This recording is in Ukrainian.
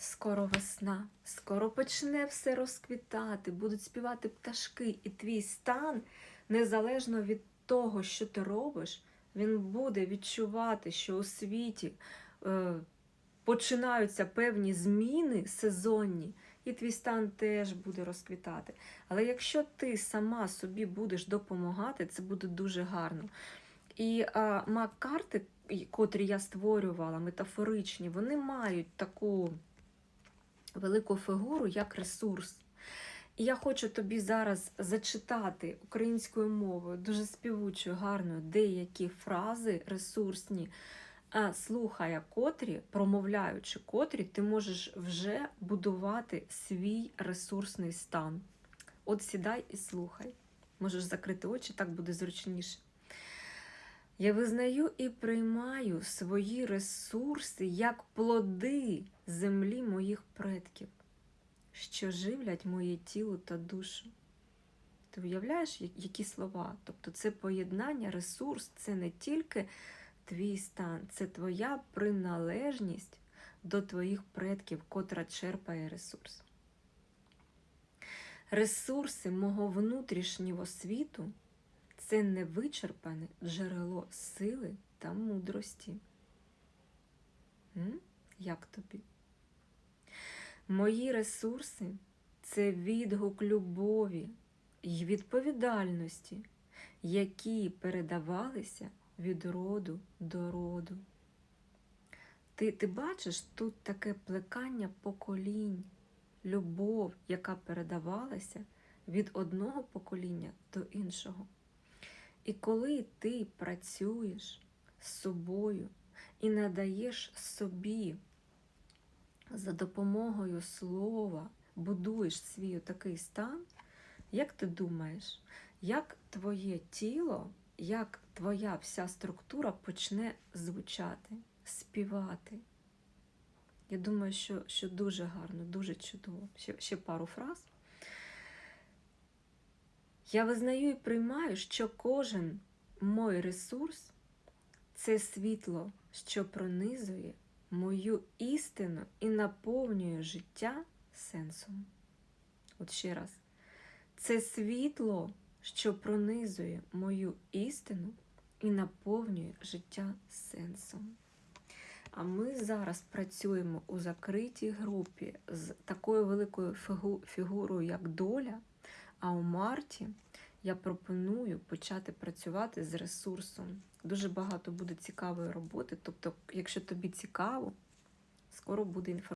Скоро весна, скоро почне все розквітати, будуть співати пташки, і твій стан, незалежно від того, що ти робиш, він буде відчувати, що у світі е, починаються певні зміни сезонні, і твій стан теж буде розквітати. Але якщо ти сама собі будеш допомагати, це буде дуже гарно. І а, мак-карти, котрі я створювала, метафоричні, вони мають таку велику фігуру як ресурс. І я хочу тобі зараз зачитати українською мовою, дуже співучою, гарною, деякі фрази ресурсні, слухая котрі, промовляючи котрі, ти можеш вже будувати свій ресурсний стан. От сідай і слухай. Можеш закрити очі, так буде зручніше. Я визнаю і приймаю свої ресурси як плоди землі моїх предків, що живлять моє тіло та душу. Ти уявляєш, які слова? Тобто це поєднання, ресурс це не тільки твій стан, це твоя приналежність до твоїх предків, котра черпає ресурс. Ресурси мого внутрішнього світу це невичерпане джерело сили та мудрості. М? Як тобі? Мої ресурси це відгук любові й відповідальності, які передавалися від роду до роду. Ти, ти бачиш тут таке плекання поколінь, любов, яка передавалася від одного покоління до іншого. І коли ти працюєш з собою і надаєш собі за допомогою слова, будуєш свій такий стан, як ти думаєш, як твоє тіло, як твоя вся структура почне звучати, співати? Я думаю, що, що дуже гарно, дуже чудово. Ще, ще пару фраз. Я визнаю і приймаю, що кожен мой ресурс це світло, що пронизує мою істину і наповнює життя сенсом. От ще раз. Це світло, що пронизує мою істину і наповнює життя сенсом. А ми зараз працюємо у закритій групі з такою великою фігурою, як доля. А у марті я пропоную почати працювати з ресурсом. Дуже багато буде цікавої роботи. Тобто, якщо тобі цікаво, скоро буде інформація.